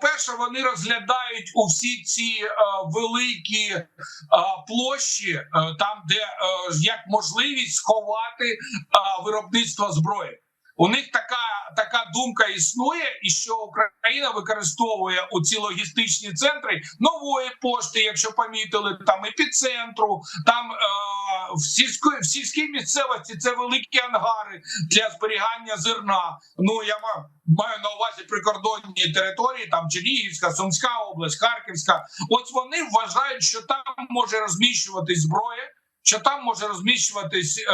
по-перше, вони розглядають у всі ці е, великі е, площі, е, там, де е, як можливість сховати е, виробництво зброї. У них така така думка існує, і що Україна використовує у ці логістичні центри нової пошти, якщо помітили, там епіцентру, там е, в сільської в сільській місцевості це великі ангари для зберігання зерна. Ну я ма- маю на увазі прикордонні території, там Чернігівська, Сумська область, Харківська. От вони вважають, що там може розміщуватись зброя. Що там може розміщуватись е,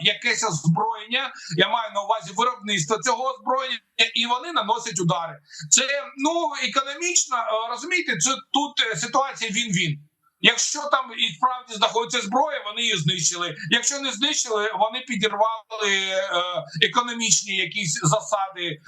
якесь озброєння, я маю на увазі виробництво цього озброєння, і вони наносять удари. Це ну економічно е, розумієте, це тут е, ситуація він-він. Якщо там і справді знаходиться зброя, вони її знищили. Якщо не знищили, вони підірвали е, економічні якісь засади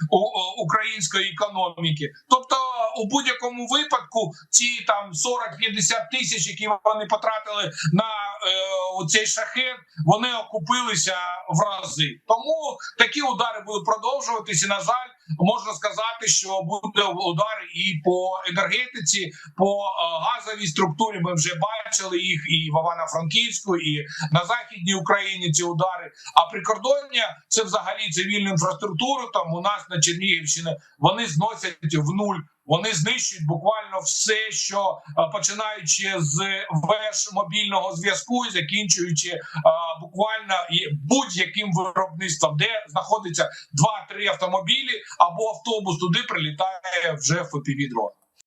української економіки. Тобто, у будь-якому випадку, ці там 40-50 тисяч, які вони потратили на е, цей шахет, вони окупилися в рази. Тому такі удари будуть продовжуватися. На жаль, можна сказати, що буде удар і по енергетиці, по е, газовій структурі. Ми вже бачили їх і в Івано-Франківську, і на західній Україні ці удари. А прикордоння це взагалі цивільну інфраструктуру. Там у нас на Чернігівщині вони зносять в нуль. Вони знищують буквально все, що е, починаючи з веж мобільного зв'язку і закінчуючи е, буквально будь-яким виробництвом, де знаходиться 2-3 автомобілі або автобус, туди прилітає вже fpv дрон